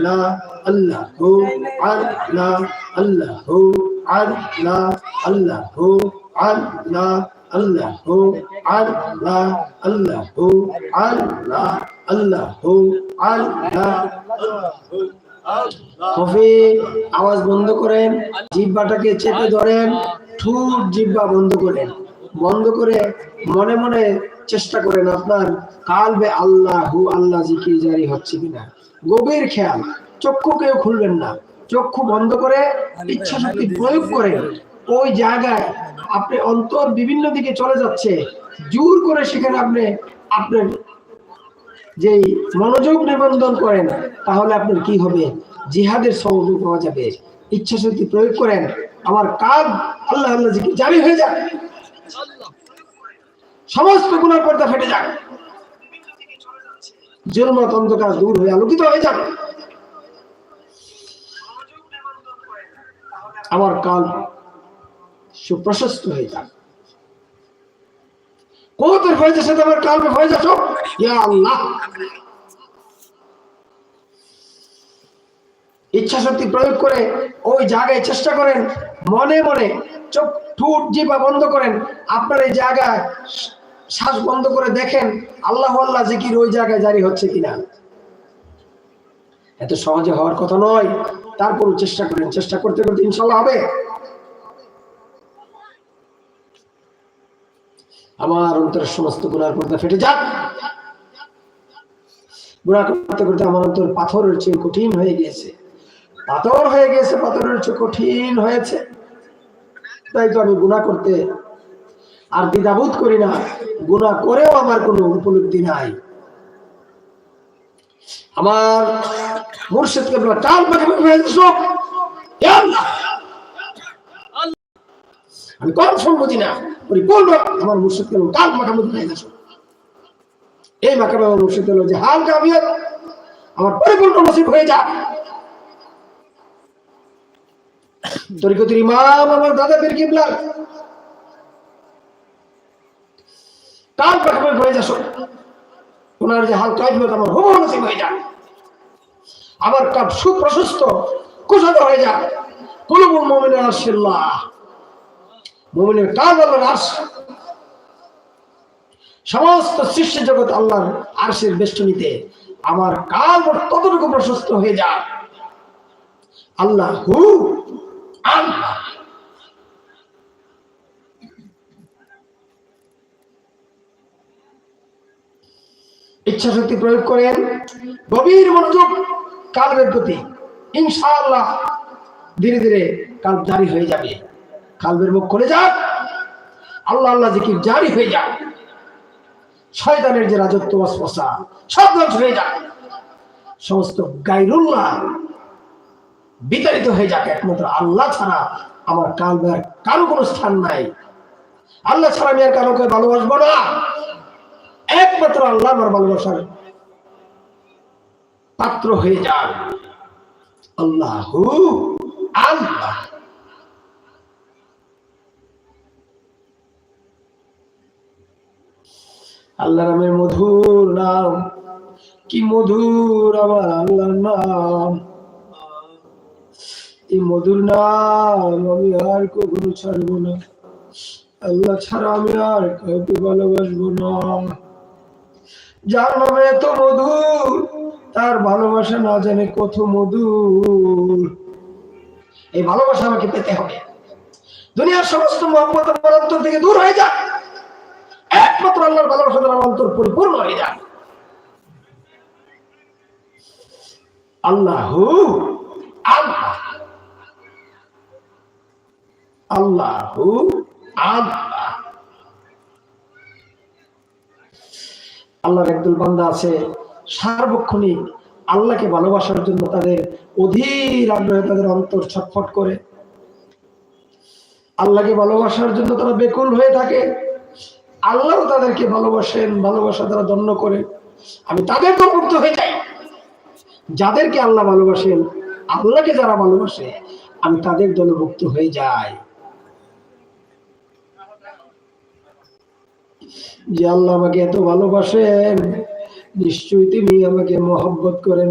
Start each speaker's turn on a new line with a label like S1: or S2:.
S1: লা আল্লাহু আর লা আল্লাহু আর লা আল্লাহু আর লা আল্লাহু আর লা আল্লাহু আর লা আল্লাহু। আর লা কফি আওয়াজ বন্ধ করেন জিব্বাটাকে চেপে ধরেন, ঠুট জিব্বা বন্ধ করেন। বন্ধ করে মনে মনে চেষ্টা করেন আপনার কালবে আল্লাহু আল্লাহ জিকির জারি হচ্ছে কিনা। গভীর খেয়াল, চক্ষু কেউ খুলবেন না। চক্ষু বন্ধ করে ইচ্ছা শক্তি প্রয়োগ করে ওই জায়গায় আপনি অন্তর বিভিন্ন দিকে চলে যাচ্ছে। জোর করে সেখানে আপনি আপনার যে মনোযোগ নিবন্ধন করেন, তাহলে আপনার কি হবে? জিহাদের সহযোগ পাওয়া যাবে। ইচ্ছা শক্তি প্রয়োগ করেন। আমার কাজ আল্লাহ আল্লাহ জিকির জারি হয়ে যাক। সমস্ত গুণার পর্দা ফেটে যাক জুলমত অন্ধকার দূর হয়ে আলোকিত হয়ে যাক আমার কাল সুপ্রশস্ত হয়ে যাক কোতের ফয়েজের সাথে আমার কালবে আসো ইয়া আল্লাহ। ইচ্ছা শক্তি প্রয়োগ করে ওই জায়গায় চেষ্টা করেন, মনে মনে চোখ ঠুট জিবা বন্ধ করেন, আপনার এই জায়গায় শ্বাস বন্ধ করে দেখেন আল্লাহ আল্লাহ জিকির ওই জায়গায় জারি হচ্ছে কিনা। এত সহজে হওয়ার কথা নয়। তারপর চেষ্টা করেন, চেষ্টা করতে করতে ইনশাল্লাহ হবে। আমার অন্তরের সমস্ত গুণার পর্দা ফেটে যাক। গুণা করতে করতে আমার অন্তর পাথরের চেয়ে কঠিন হয়ে গিয়েছে। পাথর হয়ে গেছে পাথরের চেয়ে কঠিন হয়েছে। তাই তো আমি গুণা করতে আর দ্বিধাবোধ করি না। গুণা করেও আমার কোনো উপলব্ধি নাই। আমার মুর্শিদকে আমি কম সম্মতি না। পরিপূর্ণ আমার মুর্শিদকে টাল মাখামুখি হয়ে গেছো এই মাকামে আমার মুর্শিদ হলো যে, হাল কামিয়াত, আমার পরিপূর্ণ নসিব হয়ে যা তরিকতের ইমাম আমার দাদা পীর কিবলা। কাল পাঠাবে হয়ে যাস। ওনার যে হাল কাইফিয়ত আমার হুবহু নসিব হয়ে যাক আমার কাপ সুপ্রশস্ত কুশল হয়ে যাক কুলুবুল মুমিনের আরশিল্লাহ। মুমিনের কাজ আল্লাহর আরশ। সমস্ত সৃষ্টি জগৎ আল্লাহর আরশের বেষ্টনীতে আমার কাল ততটুকু প্রশস্ত হয়ে যাক আল্লাহ হু আল্লাহ। ইচ্ছা শক্তি প্রয়োগ করেন, গভীর মনোযোগ কালবের প্রতি। ইনশাআল্লাহ ধীরে ধীরে কাল জারি হয়ে যাবে। কালবের মুখ খুলে যাক, আল্লাহ আল্লাহ জিকির জারি হয়ে যাক। শয়তানের যে রাজত্ব সব ধ্বংস হয়ে যাক। সমস্ত গাইরুল্লাহ বিতাড়িত হয়ে যাক একমাত্র আল্লাহ ছাড়া আমার কালবের কারও কোনো স্থান নাই। আল্লাহ ছাড়া আমি আর কারোকে ভালোবাসবো না। একমাত্র আল্লাহ আমার ভালোবাসার পাত্র হয়ে যান। আল্লাহ আল্লাহ। আল্লাহ নামের মধুর নাম। কি মধুর আমার আল্লাহর নাম। এই মধুর নাম আমি আর কখনো ছাড়বো না। আল্লাহ ছাড়া আমি আর কাউকে ভালোবাসবো না। যার নামে এত মধুর, তার ভালোবাসা না জানে কত মধুর। এই ভালোবাসা আমাকে পেতে হবে। দুনিয়ার সমস্ত মোহাম্মত আমার অন্তর থেকে দূর হয়ে যাক। একমাত্র আল্লাহর ভালোবাসা দ্বারা অন্তর পরিপূর্ণ হয়ে যাক। আল্লাহ আল্লাহ। আল্লাহ আল্লাহ। আল্লাহর একদল বান্দা আছে, সার্বক্ষণিক আল্লাহকে ভালোবাসার জন্য তাদের অধীর আগ্রহে তাদের অন্তর ছটফট করে। আল্লাহকে ভালোবাসার জন্য তারা বেকুল হয়ে থাকে। আল্লাহ তাদেরকে ভালোবাসেন, ভালোবাসা তারা দণ্ড করে। আমি তাদের তো মুক্ত হয়ে যাই। যাদেরকে আল্লাহ ভালোবাসেন, আল্লাহকে যারা ভালোবাসে, আমি তাদের দলভুক্ত হয়ে যাই। যে আল্লাহ আমাকে এত ভালোবাসেন নিশ্চয়ই তিনি আমাকে মহব্বত করেন।